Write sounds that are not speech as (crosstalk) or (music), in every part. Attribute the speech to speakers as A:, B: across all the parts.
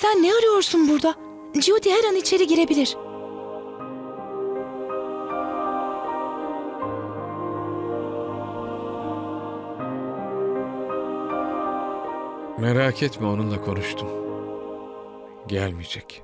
A: Sen ne arıyorsun burada? Judy her an içeri girebilir.
B: Merak etme onunla konuştum. Gelmeyecek.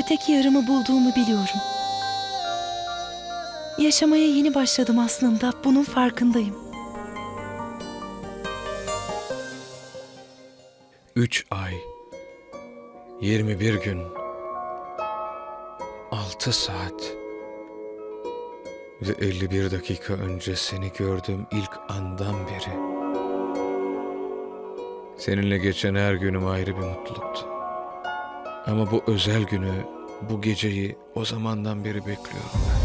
A: Öteki yarımı bulduğumu biliyorum. Yaşamaya yeni başladım aslında. Bunun farkındayım.
B: Üç ay, 21 gün, 6 saat ve 51 dakika önce seni gördüğüm ilk andan beri. Seninle geçen her günüm ayrı bir mutluluktu. Ama bu özel günü, bu geceyi o zamandan beri bekliyorum ben.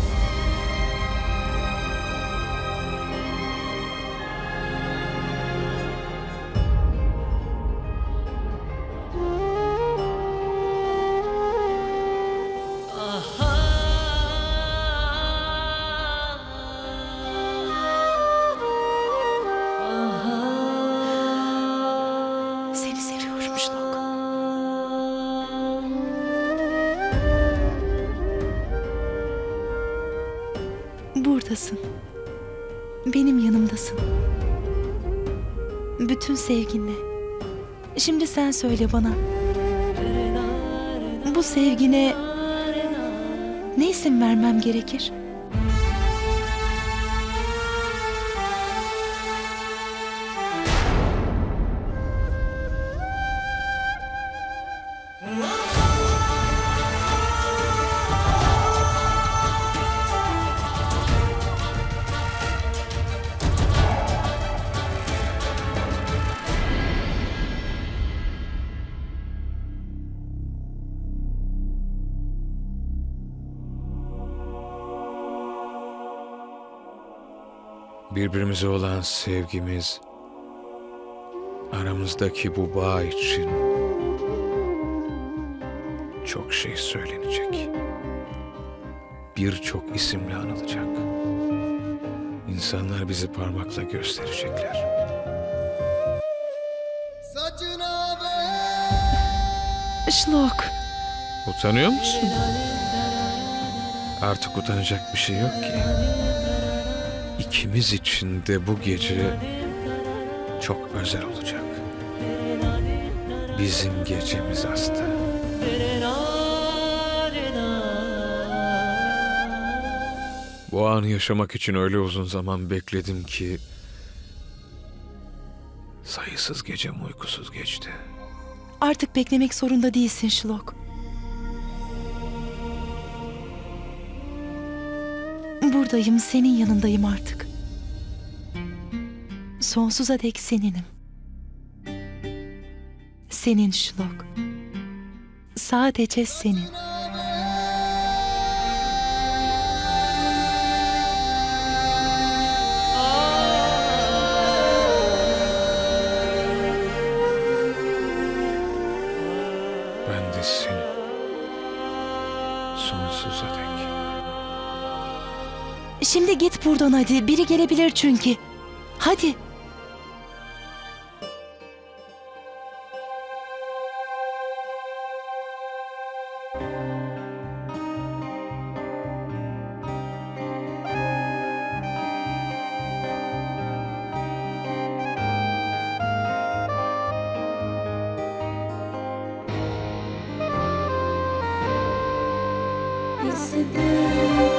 A: Buradasın. Benim yanımdasın. Bütün sevginle. Şimdi sen söyle bana. Bu sevgine ne isim vermem gerekir?
B: Birbirimize olan sevgimiz, aramızdaki bu bağ için çok şey söylenecek. Birçok isimle anılacak. İnsanlar bizi parmakla gösterecekler.
A: Şlok.
B: Utanıyor musun? Artık utanacak bir şey yok ki. İkimiz için de bu gece çok özel olacak. Bizim gecemiz Aslı. Bu anı yaşamak için öyle uzun zaman bekledim ki sayısız gecem uykusuz geçti.
A: Artık beklemek zorunda değilsin Şlok. Buradayım, senin yanındayım artık. Sonsuza dek seninim. Senin Şlok. Sadece senin.
B: Ben de senin. Sonsuza dek.
A: Şimdi git buradan hadi. Biri gelebilir çünkü. Hadi.
C: It's the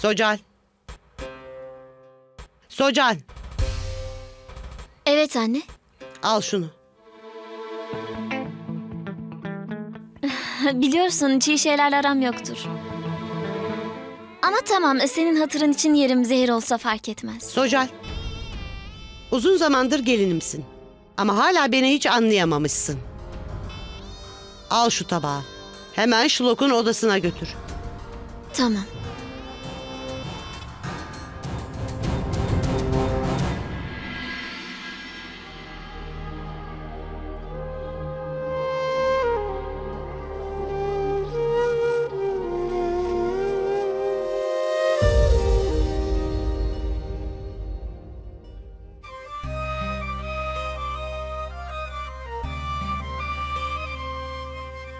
D: Socal. Socal,
E: Evet anne.
D: al şunu. (laughs)
E: Biliyorsun çiğ şeylerle aram yoktur. Ama tamam senin hatırın için yerim zehir olsa fark etmez.
D: Socal. Uzun zamandır gelinimsin. Ama hala beni hiç anlayamamışsın. Al şu tabağı. Hemen Şlok'un odasına götür.
E: Tamam.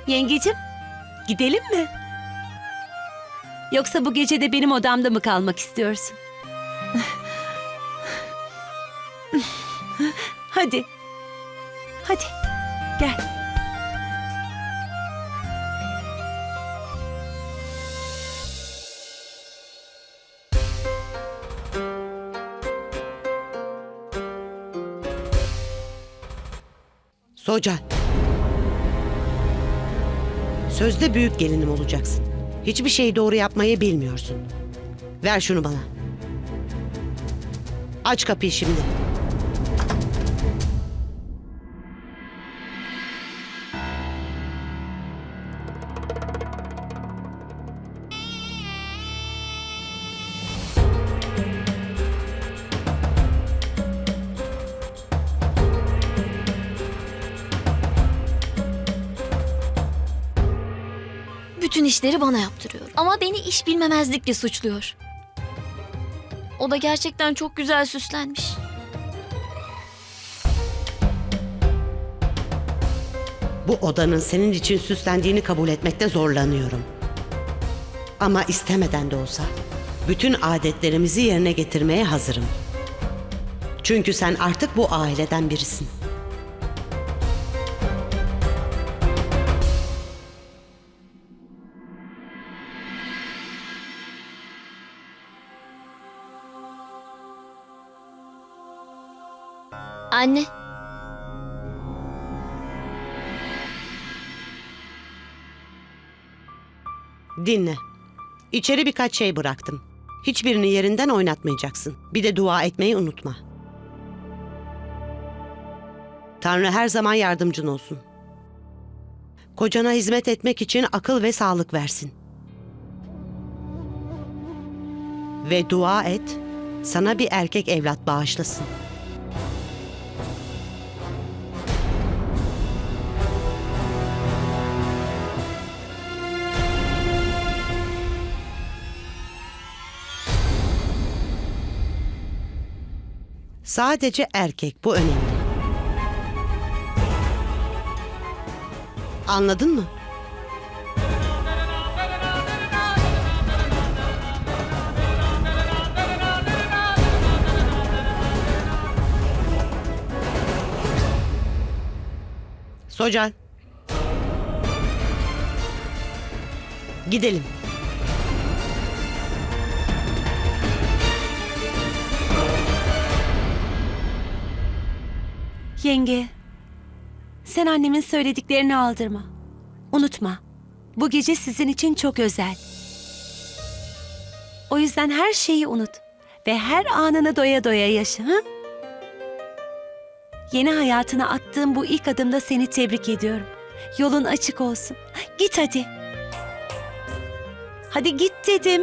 F: Yengecim, gidelim mi? Yoksa bu gece de benim odamda mı kalmak istiyorsun? Hadi. Hadi. Gel.
D: Socal. Sözde büyük gelinim olacaksın. Hiçbir şeyi doğru yapmayı bilmiyorsun. Ver şunu bana. Aç kapıyı şimdi.
E: İşleri bana yaptırıyor. Ama beni iş bilmemezlikle suçluyor. O da gerçekten çok güzel süslenmiş.
D: Bu odanın senin için süslendiğini kabul etmekte zorlanıyorum. Ama istemeden de olsa bütün adetlerimizi yerine getirmeye hazırım. Çünkü sen artık bu aileden birisin.
E: Anne,
D: Dinle. İçeri birkaç şey bıraktım. Hiçbirini yerinden oynatmayacaksın. Bir de dua etmeyi unutma. Tanrı her zaman yardımcın olsun. Kocana hizmet etmek için akıl ve sağlık versin. Ve dua et, sana bir erkek evlat bağışlasın. Sadece erkek bu önemli. Anladın mı? Socal. Gidelim.
F: Yenge, sen annemin söylediklerini aldırma. Unutma, bu gece sizin için çok özel. O yüzden her şeyi unut ve her anını doya doya yaşa. Hı? Yeni hayatına attığım bu ilk adımda seni tebrik ediyorum. Yolun açık olsun. Git hadi. Hadi git dedim.